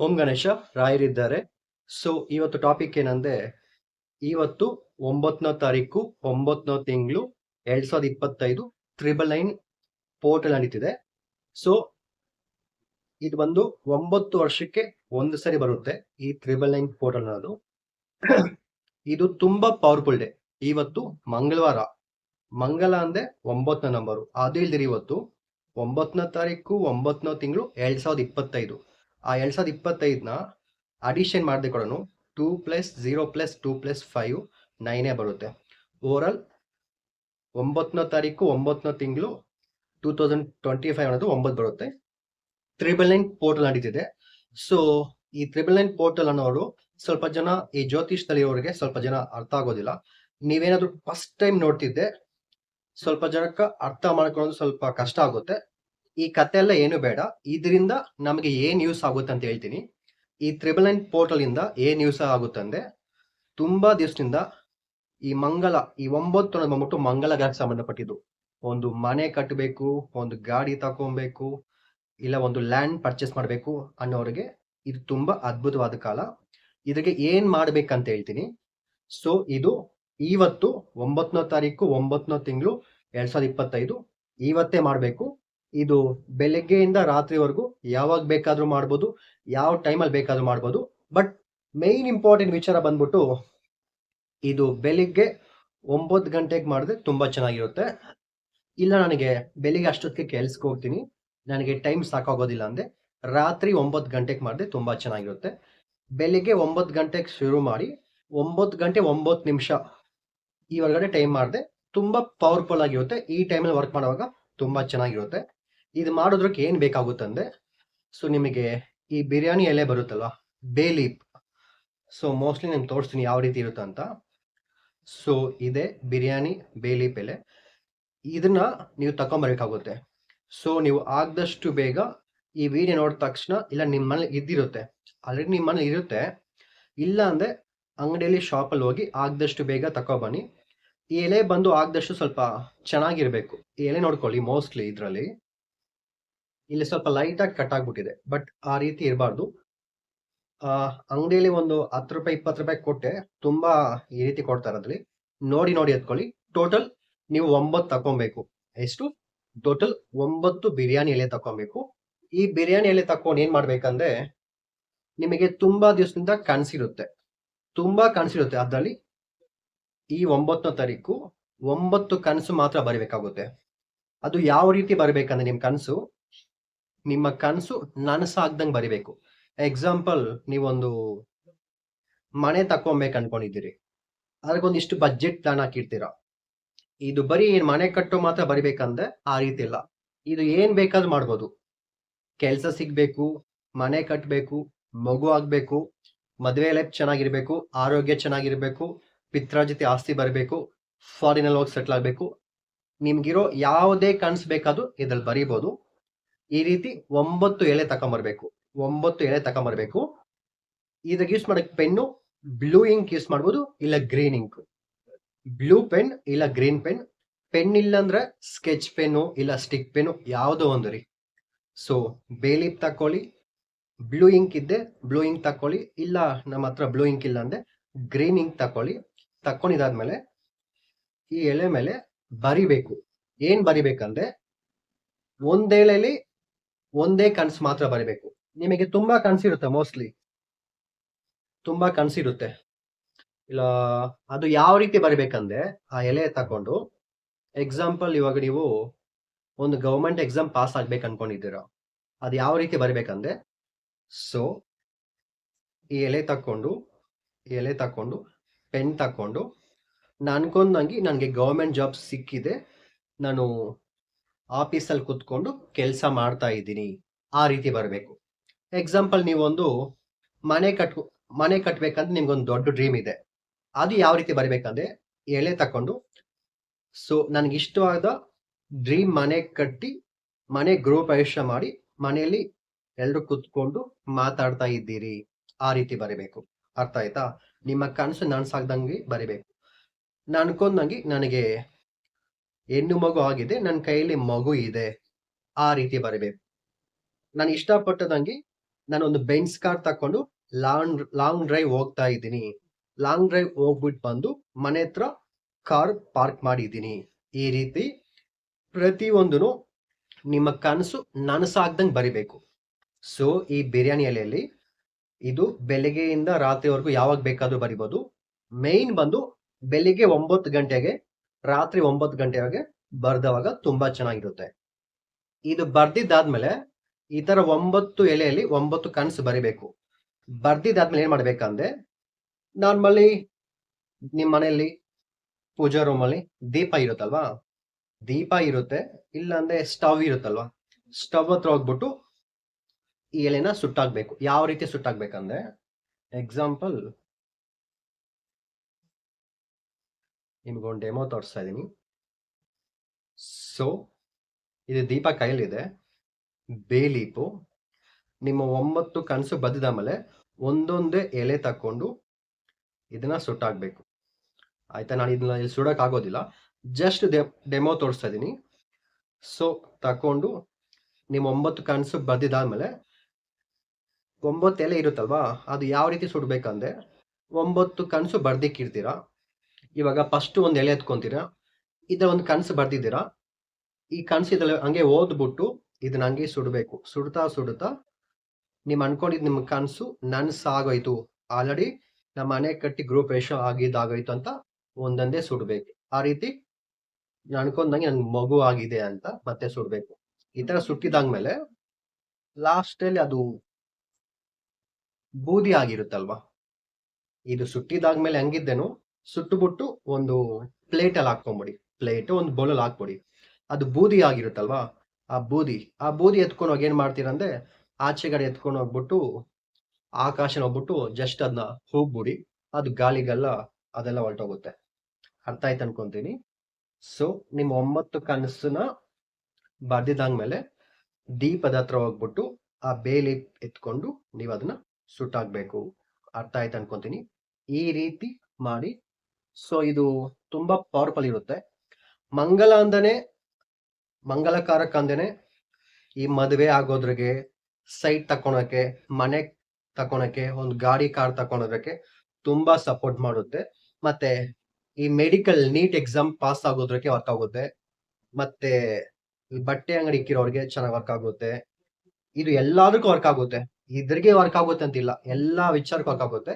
ಓಂ ಗಣೇಶ, ರಾಯರಿದ್ದಾರೆ. ಸೊ ಇವತ್ತು ಟಾಪಿಕ್ ಏನಂದ್ರೆ, ಇವತ್ತು ಒಂಬತ್ತನೇ ತಾರೀಕು, ಒಂಬತ್ತನೇ ತಿಂಗಳು, ಎರಡ್ ಸಾವಿರದ ಇಪ್ಪತ್ತೈದು ತ್ರಿಬಲ್ ನೈನ್ ಪೋರ್ಟಲ್ ನಡೀತಿದೆ. ಸೊ ಇದು ಬಂದು ಒಂಬತ್ತು ವರ್ಷಕ್ಕೆ ಒಂದು ಸರಿ ಬರುತ್ತೆ ಈ ತ್ರಿಬಲ್ ನೈನ್ ಪೋರ್ಟಲ್ ಅನ್ನೋದು. ಇದು ತುಂಬಾ ಪವರ್ಫುಲ್ ಡೇ ಇವತ್ತು ಮಂಗಳವಾರ. ಮಂಗಳ ಅಂದ್ರೆ ಒಂಬತ್ತನೇ ನಂಬರು ಅದು ಇಲ್ದಿರಿ ಇವತ್ತು. ಒಂಬತ್ತನೇ ತಾರೀಕು, ಒಂಬತ್ತನೇ ತಿಂಗಳು, ಎರಡ್ ಸಾವಿರದ ಇಪ್ಪತ್ತೈದು. ಆ ಎರಡು ಸಾವಿರದ ಇಪ್ಪತ್ತೈದನ ಅಡಿಷನ್ ಮಾಡದೆ ಕೊಡೋನು two plus zero plus two plus five ನೈನೇ ಬರುತ್ತೆ. ಓವರಾಲ್ ಒಂಬತ್ತನೇ ತಾರೀಕು, ಒಂಬತ್ತನೇ ತಿಂಗಳು ಟೂ ತೌಸಂಡ್ ಟ್ವೆಂಟಿ ಫೈವ್ ಅನ್ನೋದು ಒಂಬತ್ತು ಬರುತ್ತೆ. ತ್ರಿಬಲ್ ನೈನ್ ಪೋರ್ಟಲ್ ನಡೀತಿದೆ. ಸೊ ಈ ತ್ರಿಬಲ್ ನೈನ್ ಪೋರ್ಟಲ್ ಅನ್ನೋರು ಸ್ವಲ್ಪ ಜನ ಈ ಜ್ಯೋತಿಷ್ದಲ್ಲಿರೋರಿಗೆ ಸ್ವಲ್ಪ ಜನ ಅರ್ಥ ಆಗೋದಿಲ್ಲ. ನೀವೇನಾದ್ರೂ ಫಸ್ಟ್ ಟೈಮ್ ನೋಡ್ತಿದ್ದೆ ಸ್ವಲ್ಪ ಜನಕ್ಕೆ ಅರ್ಥ ಮಾಡ್ಕೊಳ್ಳೋದು ಸ್ವಲ್ಪ ಕಷ್ಟ ಆಗುತ್ತೆ. ಈ ಕತೆ ಎಲ್ಲ ಏನು ಬೇಡ. ಇದರಿಂದ ನಮಗೆ ಏನು ಯೂಸ್ ಆಗುತ್ತೆ ಅಂತ ಹೇಳ್ತೀನಿ. ಈ ತ್ರಿಬಲ್ ನೈನ್ ಪೋರ್ಟಲ್ ಇಂದ ಏನ್ ಯೂಸ್ ಆಗುತ್ತೆ ಅಂದ್ರೆ ತುಂಬಾ ದಿವಸದಿಂದ ಈ ಮಂಗಲ, ಈ ಒಂಬತ್ತು ಅನ್ನೋದು ಬಂದ್ಬಿಟ್ಟು ಮಂಗಲ ಗ್ರಹಕ್ಕೆ ಸಂಬಂಧಪಟ್ಟಿದ್ದು. ಒಂದು ಮನೆ ಕಟ್ಟಬೇಕು ಒಂದು ಗಾಡಿ ತಗೊಬೇಕು ಇಲ್ಲ ಒಂದು ಲ್ಯಾಂಡ್ ಪರ್ಚೇಸ್ ಮಾಡಬೇಕು ಅನ್ನೋರಿಗೆ ಇದು ತುಂಬಾ ಅದ್ಭುತವಾದ ಕಾಲ. ಇದಕ್ಕೆ ಏನು ಮಾಡಬೇಕಂತ ಹೇಳ್ತೀನಿ. ಸೊ ಇದು ಇವತ್ತು ಒಂಬತ್ತನೇ ತಾರೀಕು, ಒಂಬತ್ತನೇ ತಿಂಗಳು, ಎರಡ್ ಸಾವಿರದ ಇಪ್ಪತ್ತೈದು ಇವತ್ತೇ ಮಾಡಬೇಕು. ಇದು ಬೆಳಗ್ಗೆಯಿಂದ ರಾತ್ರಿವರೆಗೂ ಯಾವಾಗ ಬೇಕಾದರೂ ಮಾಡ್ಬೋದು, ಯಾವ ಟೈಮಲ್ಲಿ ಬೇಕಾದರೂ ಮಾಡ್ಬೋದು. ಬಟ್ ಮೇನ್ ಇಂಪಾರ್ಟೆಂಟ್ ವಿಚಾರ ಬಂದ್ಬಿಟ್ಟು ಇದು ಬೆಳಿಗ್ಗೆ ಒಂಬತ್ತು ಗಂಟೆಗೆ ಮಾಡಿದ್ರೆ ತುಂಬ ಚೆನ್ನಾಗಿರುತ್ತೆ. ಇಲ್ಲ, ನನಗೆ ಬೆಳಿಗ್ಗೆ ಅಷ್ಟೊತ್ತಿಗೆ ಕೆಲ್ಸಕ್ಕೆ ಹೋಗ್ತೀನಿ. ನನಗೆ ಟೈಮ್ ಸಾಕಾಗೋದಿಲ್ಲ ಅಂದ್ರೆ ರಾತ್ರಿ ಒಂಬತ್ತು ಗಂಟೆಗೆ ಮಾಡಿದ್ರೆ ತುಂಬ ಚೆನ್ನಾಗಿರುತ್ತೆ. ಬೆಳಿಗ್ಗೆ ಒಂಬತ್ತು ಗಂಟೆಗೆ ಶುರು ಮಾಡಿ ಒಂಬತ್ತು ಗಂಟೆ ಒಂಬತ್ತು ನಿಮಿಷ ಈ ಒಳಗಡೆ ಟೈಮ್ ಮಾಡಿದೆ, ತುಂಬ ಪವರ್ಫುಲ್ ಆಗಿರುತ್ತೆ. ಈ ಟೈಮಲ್ಲಿ ವರ್ಕ್ ಮಾಡುವಾಗ ತುಂಬ ಚೆನ್ನಾಗಿರುತ್ತೆ. ಇದು ಮಾಡೋದ್ರಕ್ಕೆ ಏನ್ ಬೇಕಾಗುತ್ತಂದ್ರೆ ಸೊ ನಿಮಗೆ ಈ ಬಿರಿಯಾನಿ ಎಲೆ ಬರುತ್ತಲ್ವಾ, ಬೇ ಲೀಪ್ ಸೊ ಮೋಸ್ಟ್ಲಿ ನಾನು ತೋರಿಸ್ತೀನಿ ಯಾವ ರೀತಿ ಇರುತ್ತೆ ಅಂತ. ಸೊ ಇದೆ ಬಿರಿಯಾನಿ, ಬೇ ಲೀಪ್ ಎಲೆ. ಇದನ್ನ ನೀವು ತಕೊಂಬರ್ಬೇಕಾಗುತ್ತೆ. ಸೊ ನೀವು ಆದಷ್ಟು ಬೇಗ ಈ ವಿಡಿಯೋ ನೋಡಿದ ತಕ್ಷಣ ಇಲ್ಲ ನಿಮ್ಮಲ್ಲಿ ಇದ್ದಿರುತ್ತೆ ಆಲ್ರೆಡಿ ನಿಮ್ಮ ಮನೇಲಿ ಇರುತ್ತೆ, ಇಲ್ಲ ಅಂದ್ರೆ ಅಂಗಡಿಯಲ್ಲಿ ಶಾಪಲ್ಲಿ ಹೋಗಿ ಆಗದಷ್ಟು ಬೇಗ ತಕೊಬನ್ನಿ. ಈ ಎಲೆ ಬಂದು ಆಗದಷ್ಟು ಸ್ವಲ್ಪ ಚೆನ್ನಾಗಿರಬೇಕು. ಈ ಎಲೆ ನೋಡ್ಕೊಳ್ಳಿ ಮೋಸ್ಟ್ಲಿ ಇದರಲ್ಲಿ. ಇಲ್ಲಿ ಸ್ವಲ್ಪ ಲೈಟ್ ಆಗಿ ಕಟ್ ಆಗ್ಬಿಟ್ಟಿದೆ ಬಟ್ ಆ ರೀತಿ ಇರಬಾರ್ದು. ಆ ಅಂಗಡಿಯಲ್ಲಿ ಒಂದು ಹತ್ತು ರೂಪಾಯಿ, ಇಪ್ಪತ್ತು ರೂಪಾಯಿ ಕೊಟ್ಟೆ, ತುಂಬಾ ಈ ರೀತಿ ಕೊಡ್ತಾರೆ ಅದ್ರಲ್ಲಿ ನೋಡಿ ನೋಡಿ ಎತ್ಕೊಳ್ಳಿ. ಟೋಟಲ್ ನೀವು ಒಂಬತ್ತು ತಕೊಬೇಕು ಎಷ್ಟು? ಟೋಟಲ್ ಒಂಬತ್ತು ಬಿರಿಯಾನಿ ಎಲೆ ತಕೊಬೇಕು ಈ ಬಿರಿಯಾನಿ ಎಲೆ ತಕೊಂಡು ಏನ್ ಮಾಡ್ಬೇಕಂದ್ರೆ, ನಿಮಗೆ ತುಂಬಾ ದಿವಸದಿಂದ ಕನಸಿರುತ್ತೆ. ತುಂಬಾ ಕನಸಿರುತ್ತೆ. ಅದರಲ್ಲಿ ಈ ಒಂಬತ್ತನೇ ತಾರೀಕು ಒಂಬತ್ತು ಕನಸು ಮಾತ್ರ ಬರಬೇಕಾಗುತ್ತೆ. ಅದು ಯಾವ ರೀತಿ ಬರಬೇಕಂದ್ರೆ ನಿಮ್ ಕನಸು? ನಿಮ್ಮ ಕನಸು ನನಸಾಗ್ದಂಗೆ ಬರಿಬೇಕು. ಎಕ್ಸಾಂಪಲ್ ನೀವೊಂದು ಮನೆ ತಕೊಬೇಕು ಅನ್ಕೊಂಡಿದ್ದೀರಿ. ಅದಕ್ಕೊಂದಿಷ್ಟು ಬಜೆಟ್ ಪ್ಲಾನ್ ಹಾಕಿರ್ತೀರಾ. ಇದು ಬರೀ ಏನ್ ಮನೆ ಕಟ್ಟೋ ಮಾತ್ರ ಬರಿಬೇಕಂದ್ರೆ ಆ ರೀತಿ ಇಲ್ಲ. ಇದು ಏನ್ ಬೇಕಾದ್ರೂ ಮಾಡ್ಬೋದು. ಕೆಲಸ ಸಿಗ್ಬೇಕು, ಮನೆ ಕಟ್ಟಬೇಕು ಮಗು ಆಗ್ಬೇಕು, ಮದುವೆ ಲೈಫ್ ಚೆನ್ನಾಗಿರ್ಬೇಕು, ಆರೋಗ್ಯ ಚೆನ್ನಾಗಿರ್ಬೇಕು, ಪಿತ್ರ ಜೊತೆ ಆಸ್ತಿ ಬರಬೇಕು ಫಾರಿನಲ್ಲಿ ಹೋಗಿ ಸೆಟ್ಲ್ ಆಗ್ಬೇಕು. ನಿಮ್ಗಿರೋ ಯಾವುದೇ ಕನಸು ಬೇಕಾದ್ರೂ ಇದ್ರಲ್ಲಿ ಬರೀಬಹುದು ಈ ರೀತಿ ಒಂಬತ್ತು ಎಳೆ ತಕೊಂಬರ್ಬೇಕು. ಒಂಬತ್ತು ಎಳೆ ತಕೊಂಬರ್ಬೇಕು. ಇದಕ್ಕೆ ಯೂಸ್ ಮಾಡಕ್ ಪೆನ್ನು ಬ್ಲೂ ಇಂಕ್ ಯೂಸ್ ಮಾಡ್ಬೋದು, ಇಲ್ಲ ಗ್ರೀನ್ ಇಂಕ್ ಬ್ಲೂ ಪೆನ್ ಇಲ್ಲ ಗ್ರೀನ್ ಪೆನ್ ಪೆನ್ ಇಲ್ಲ ಅಂದ್ರೆ ಸ್ಕೆಚ್ ಪೆನ್ನು ಇಲ್ಲ ಸ್ಟಿಕ್ ಪೆನ್ನು ಯಾವುದೋ ಒಂದು ರೀ. ಸೊ ಬೇಲಿಪ್ ತಕೊಳ್ಳಿ ಬ್ಲೂ ಇಂಕ್ ಇದ್ದೆ ಬ್ಲೂ ಇಂಕ್ ತಕೊಳ್ಳಿ ಇಲ್ಲ ನಮ್ಮ ಹತ್ರ ಬ್ಲೂ ಇಂಕ್ ಇಲ್ಲ ಅಂದ್ರೆ ಗ್ರೀನ್ ಇಂಕ್ ತಕೊಳ್ಳಿ ತಕೊಂಡಿದಾದ್ಮೇಲೆ ಈ ಎಳೆ ಮೇಲೆ ಬರಿಬೇಕು. ಏನ್ ಬರಿಬೇಕಂದ್ರೆ ಒಂದೇಳೆಲಿ ಒಂದೇ ಕನ್ಸು ಮಾತ್ರ ಬರಿಬೇಕು. ನಿಮಗೆ ತುಂಬಾ ಕನ್ಸಿರುತ್ತೆ ಮೋಸ್ಟ್ಲಿ. ತುಂಬಾ ಕನ್ಸಿರುತ್ತೆ ಇಲ್ಲ, ಅದು ಯಾವ ರೀತಿ ಬರಿಬೇಕಂದ್ರೆ, ಆ ಎಲೆ ತಕೊಂಡು ಎಕ್ಸಾಂಪಲ್ ಇವಾಗ ನೀವು ಒಂದು ಗೌರ್ಮೆಂಟ್ ಎಕ್ಸಾಮ್ ಪಾಸ್ ಆಗ್ಬೇಕು ಅನ್ಕೊಂಡಿದ್ದೀರಾ. ಅದು ಯಾವ ರೀತಿ ಬರಿಬೇಕಂದ್ರೆ ಸೊ ಈ ಎಲೆ ತಕೊಂಡು ಎಲೆ ತಕೊಂಡು ಪೆನ್ ತಕೊಂಡು ನಾನು ಅನ್ಕೊಂಡಂಗೆ ನನಗೆ ಗೌರ್ಮೆಂಟ್ ಜಾಬ್ ಸಿಕ್ಕಿದೆ. ನಾನು ಆಫೀಸಲ್ಲಿ ಕುತ್ಕೊಂಡು ಕೆಲಸ ಮಾಡ್ತಾ ಇದ್ದೀನಿ. ಆ ರೀತಿ ಬರಬೇಕು. ಎಕ್ಸಾಂಪಲ್ ನೀವೊಂದು ಮನೆ ಕಟ್ ಮನೆ ಕಟ್ಬೇಕಂದ್ರೆ ನಿಮ್ಗೊಂದು ದೊಡ್ಡ ಡ್ರೀಮ್ ಇದೆ. ಅದು ಯಾವ ರೀತಿ ಬರಬೇಕಂದ್ರೆ ಎಲೆ ತಕೊಂಡು ಸೊ ನನಗೆ ಇಷ್ಟವಾದ ಡ್ರೀಮ್ ಮನೆ ಕಟ್ಟಿ, ಮನೆ ಗೃಹ ಪ್ರವೇಶ ಮಾಡಿ, ಮನೆಯಲ್ಲಿ ಎಲ್ಲರೂ ಕುತ್ಕೊಂಡು ಮಾತಾಡ್ತಾ ಇದ್ದೀರಿ. ಆ ರೀತಿ ಬರಬೇಕು. ಅರ್ಥ ಆಯ್ತಾ? ನಿಮ್ಮ ಕನಸು ನನ್ಸಾಗ್ದಂಗೆ ಬರಿಬೇಕು. ನಾನು ನನಗೆ ಹೆಣ್ಣು ಮಗು ಆಗಿದೆ ನನ್ನ ಕೈಯಲ್ಲಿ ಮಗು ಇದೆ. ಆ ರೀತಿ ಬರಬೇಕು. ನಾನು ಇಷ್ಟಪಟ್ಟದಂಗೆ ನಾನು ಒಂದು ಬೆಂಚ್ ಕಾರ್ ತಕೊಂಡು ಲಾಂಗ್ ಲಾಂಗ್ ಡ್ರೈವ್ ಹೋಗ್ತಾ ಇದ್ದೀನಿ. ಲಾಂಗ್ ಡ್ರೈವ್ ಹೋಗ್ಬಿಟ್ಟು ಬಂದು ಮನೆ ಹತ್ರ ಕಾರ್ ಪಾರ್ಕ್ ಮಾಡಿದ್ದೀನಿ. ಈ ರೀತಿ ಪ್ರತಿಯೊಂದೂ ನಿಮ್ಮ ಕನಸು ನನಸಾಗ್ದಂಗೆ ಬರಿಬೇಕು. ಸೊ, ಈ ಬಿರಿಯಾನಿ ಎಲೆಯಲ್ಲಿ ಇದು ಬೆಳಗ್ಗೆಯಿಂದ ರಾತ್ರಿವರೆಗೂ ಯಾವಾಗ ಬೇಕಾದರೂ ಬರಿಬೋದು. ಮೇಯ್ನ್ ಬಂದು ಬೆಳಿಗ್ಗೆ ಒಂಬತ್ತು ಗಂಟೆಗೆ ರಾತ್ರಿ ಒಂಬತ್ತು ಗಂಟೆವರೆಗೆ ಬರ್ದವಾಗ ತುಂಬಾ ಚೆನ್ನಾಗಿರುತ್ತೆ. ಇದು ಬರ್ದಿದ್ದಾದ್ಮೇಲೆ ಈ ತರ ಒಂಬತ್ತು ಎಲೆಯಲ್ಲಿ ಒಂಬತ್ತು ಕನಸು ಬರಿಬೇಕು. ಬರ್ದಿದ್ದಾದ್ಮೇಲೆ ಏನ್ ಮಾಡ್ಬೇಕಂದ್ರೆ ನಾರ್ಮಲಿ ನಿಮ್ ಮನೆಯಲ್ಲಿ ಪೂಜಾ ರೂಮ್ ಅಲ್ಲಿ ದೀಪ ಇರುತ್ತಲ್ವಾ? ದೀಪ ಇರುತ್ತೆ, ಇಲ್ಲಾಂದ್ರೆ ಸ್ಟವ್ ಇರುತ್ತಲ್ವಾ? ಸ್ಟವ್ ಹತ್ರ ಹೋಗ್ಬಿಟ್ಟು ಈ ಎಲೆನ ಸುಟ್ಟಾಕ್ಬೇಕು. ಯಾವ ರೀತಿ ಸುಟ್ಟಾಕ್ಬೇಕಂದ್ರೆ ಎಕ್ಸಾಂಪಲ್ ನಿಮ್ಗೊಂದು ಡೆಮೋ ತೋರಿಸ್ತಾ ಇದ್ದೀನಿ ಸೊ ಇದು ದೀಪ ಕೈಲಿದೆ ಬೇಲೀಪು ನಿಮ್ಮ ಒಂಬತ್ತು ಕನಸು ಬದ್ದಿದ ಮೇಲೆ ಒಂದೊಂದೇ ಎಲೆ ತಕೊಂಡು ಇದನ್ನ ಸುಟ್ಟಾಕ್ಬೇಕು. ಆಯ್ತಾ? ನಾನು ಇದನ್ನ ಇಲ್ಲಿ ಸುಡೋಕ್ಕಾಗೋದಿಲ್ಲ ಜಸ್ಟ್ ಡೆಮೋ ತೋರಿಸ್ತಾ ಇದ್ದೀನಿ ಸೊ ತಕೊಂಡು ನಿಮ್ಮ ಒಂಬತ್ತು ಕನಸು ಬದ್ದಿದಾದ್ಮೇಲೆ ಒಂಬತ್ತು ಎಲೆ ಇರುತ್ತಲ್ವಾ? ಅದು ಯಾವ ರೀತಿ ಸುಡ್ಬೇಕಂದ್ರೆ ಒಂಬತ್ತು ಕನಸು ಬರ್ದಿಕ್ಕಿರ್ತೀರಾ? ಇವಾಗ ಫಸ್ಟ್ ಒಂದು ಎಲೆ ಎತ್ಕೊಂತೀರಾ? ಇದರ ಒಂದು ಕನಸು ಬರ್ದಿದ್ದೀರಾ? ಈ ಕನಸು ಇದ್ರಲ್ಲಿ ಹಂಗೆ ಓದ್ಬಿಟ್ಟು ಇದನ್ನ ಹಂಗೆ ಸುಡಬೇಕು. ಸುಡ್ತಾ ಸುಡ್ತಾ ನಿಮ್ ಅನ್ಕೊಂಡಿದ್ ನಿಮ್ ಕನಸು ನನ್ಸಾಗೋಯ್ತು ಆಲ್ರೆಡಿ ನಮ್ಮ ಮನೆ ಕಟ್ಟಿ ಗ್ರೂಪ್ ರೇಷೋ ಆಗಿದ್ದಾಗೋಯ್ತು ಅಂತ ಒಂದೊಂದೇ ಸುಡ್ಬೇಕು. ಆ ರೀತಿ ನಾನು ಅನ್ಕೊಂಡಂಗೆ ನನ್ ಮಗು ಆಗಿದೆ ಅಂತ ಮತ್ತೆ ಸುಡ್ಬೇಕು. ಈ ತರ ಸುಟ್ಟಿದಾದ್ಮೇಲೆ ಲಾಸ್ಟ್ ಅಲ್ಲಿ ಅದು ಬೂದಿ ಆಗಿರುತ್ತಲ್ವಾ? ಇದು ಸುಟ್ಟಿದಾದ್ಮೇಲೆ ಹಂಗಿದ್ದೇನು ಸುಟ್ಟುಬಿಟ್ಟು ಒಂದು ಪ್ಲೇಟ್ ಅಲ್ಲಿ ಹಾಕೊಂಬಿಡಿ ಪ್ಲೇಟ್ ಒಂದು ಬೌಲಲ್ಲಿ ಹಾಕ್ಬಿಡಿ. ಅದು ಬೂದಿ ಆಗಿರುತ್ತಲ್ವಾ? ಆ ಬೂದಿ ಆ ಬೂದಿ ಎತ್ಕೊಂಡು ಹೋಗಿ ಏನು ಮಾಡ್ತೀರಂದ್ರೆ ಆಚೆಗಡೆ ಎತ್ಕೊಂಡು ಹೋಗ್ಬಿಟ್ಟು ಆಕಾಶನ ಹೋಗ್ಬಿಟ್ಟು ಜಸ್ಟ್ ಅದನ್ನ ಹೋಗ್ಬಿಡಿ. ಅದು ಗಾಳಿಗೆಲ್ಲ ಅದೆಲ್ಲ ಹೊರಟೋಗುತ್ತೆ ಅರ್ಥ ಆಯ್ತು ಅನ್ಕೊಂತೀನಿ. ಸೊ ನಿಮ್ಮ ಒಂಬತ್ತು ಕನಸನ್ನ ಬರ್ದಿದ್ದಾದ್ಮೇಲೆ ದೀಪದ ಹತ್ರ ಹೋಗ್ಬಿಟ್ಟು ಆ ಬೇಲಿ ಎತ್ಕೊಂಡು ನೀವು ಅದನ್ನ ಸುಟ್ಟಾಕ್ಬೇಕು. ಅರ್ಥ ಆಯ್ತು ಅನ್ಕೊಂತೀನಿ. ಈ ರೀತಿ ಮಾಡಿ ಸೊ ಇದು ತುಂಬಾ ಪವರ್ಫುಲ್ ಇರುತ್ತೆ. ಮಂಗಲ ಅಂದನೆ ಮಂಗಲಕಾರಕ ಅಂದನೆ ಈ ಮದುವೆ ಆಗೋದ್ರಿಗೆ ಸೈಟ್ ತಕೊಳಕ್ಕೆ ಮನೆ ತಕೊಳಕ್ಕೆ ಒಂದು ಗಾಡಿ, ಕಾರ್ ತಕೊಳೋದಕ್ಕೆ ತುಂಬಾ ಸಪೋರ್ಟ್ ಮಾಡುತ್ತೆ. ಮತ್ತೆ ಈ ಮೆಡಿಕಲ್ ನೀಟ್ ಎಕ್ಸಾಮ್ ಪಾಸ್ ಆಗೋದ್ರಿಗೆ ವರ್ಕ್ ಆಗುತ್ತೆ. ಮತ್ತೆ ಬಟ್ಟೆ ಅಂಗಡಿ ಇಕ್ಕಿರೋರ್ಗೆ ಚೆನ್ನಾಗಿ ವರ್ಕ್ ಆಗುತ್ತೆ. ಇದು ಎಲ್ಲದಕ್ಕೂ ವರ್ಕ್ ಆಗುತ್ತೆ. ಇದ್ರಿಗೆ ವರ್ಕ್ ಆಗುತ್ತೆ ಅಂತಿಲ್ಲ. ಎಲ್ಲಾ ವಿಚಾರಕ್ಕೂ ವರ್ಕ್ ಆಗುತ್ತೆ.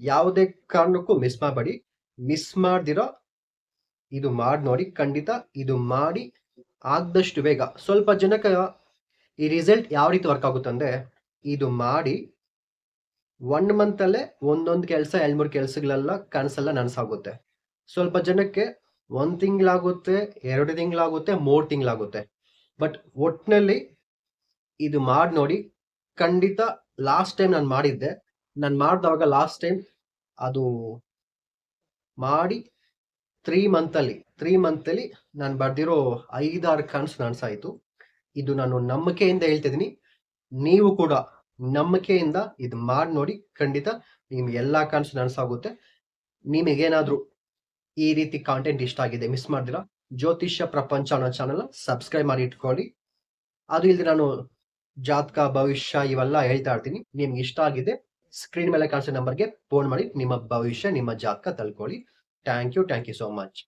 ಯಾವುದೇ ಕಾರಣಕ್ಕೂ ಮಿಸ್ ಮಾಡಬೇಡಿ. ಮಿಸ್ ಮಾಡ್ದಿರೋ, ಇದು ಮಾಡಿ ನೋಡಿ, ಖಂಡಿತ ಇದು ಮಾಡಿ ಆದಷ್ಟು ಬೇಗ. ಸ್ವಲ್ಪ ಜನಕ್ಕೆ ಈ ರಿಸಲ್ಟ್ ಯಾವ ರೀತಿ ವರ್ಕ್ ಆಗುತ್ತೆ ಅಂದ್ರೆ, ಇದು ಮಾಡಿ ಒನ್ ಮಂತ್ ಅಲ್ಲೇ ಒಂದೊಂದು ಕೆಲಸ, ಎರಡು ಮೂರು ಕೆಲಸಗಳೆಲ್ಲ ಕನಸೆಲ್ಲ ನನಸಾಗುತ್ತೆ. ಸ್ವಲ್ಪ ಜನಕ್ಕೆ ಒಂದು ತಿಂಗಳಾಗುತ್ತೆ, ಎರಡು ತಿಂಗಳಾಗುತ್ತೆ, ಮೂರು ತಿಂಗಳಾಗುತ್ತೆ. ಬಟ್ ಒಟ್ಟಿನಲ್ಲಿ ಇದು ಮಾಡಿ ನೋಡಿ, ಖಂಡಿತ ಲಾಸ್ಟ್ ಟೈಮ್ ನಾನು ಮಾಡಿದ್ದೆ, ನಾನು ಮಾಡಿದವಾಗ ಲಾಸ್ಟ್ ಟೈಮ್ ಅದು ಮಾಡಿ ತ್ರೀ ಮಂತಲ್ಲಿ ತ್ರೀ ಮಂತಲ್ಲಿ ನಾನು ಬರ್ದಿರೋ ಐದಾರು ಕನಸು ನನಸಾಯಿತು. ಇದು ನಾನು ನಂಬಿಕೆಯಿಂದ ಹೇಳ್ತಿದ್ದೀನಿ. ನೀವು ಕೂಡ ನಂಬಿಕೆಯಿಂದ ಇದು ಮಾಡಿ ನೋಡಿ, ಖಂಡಿತ ನಿಮ್ಗೆ ಎಲ್ಲಾ ಕನಸು ನನಸಾಗುತ್ತೆ. ನಿಮಗೇನಾದರೂ ಈ ರೀತಿ ಕಾಂಟೆಂಟ್ ಇಷ್ಟ ಆಗಿದೆ ಮಿಸ್ ಮಾಡ್ದಿರಾ, ಜ್ಯೋತಿಷ್ಯ ಪ್ರಪಂಚ ಅನ್ನೋ ಚಾನಲ್ ಸಬ್ಸ್ಕ್ರೈಬ್ ಮಾಡಿ ಇಟ್ಕೊಳ್ಳಿ. ಅದು ಇಲ್ಲದೆ ನಾನು ಜಾತಕ, ಭವಿಷ್ಯ ಇವೆಲ್ಲ ಹೇಳ್ತಾ ಇರ್ತೀನಿ. ನಿಮ್ಗೆ ಇಷ್ಟ ಆಗಿದೆ ಸ್ಕ್ರೀನ್ ಮೇಲೆ ಕಾಣಿಸೋ ನಂಬರ್ಗೆ ಫೋನ್ ಮಾಡಿ. ನಿಮ್ಮ ಭವಿಷ್ಯ, ನಿಮ್ಮ ಜಾತಕ ತಳ್ಕೊಳ್ಳಿ thank you thank you so much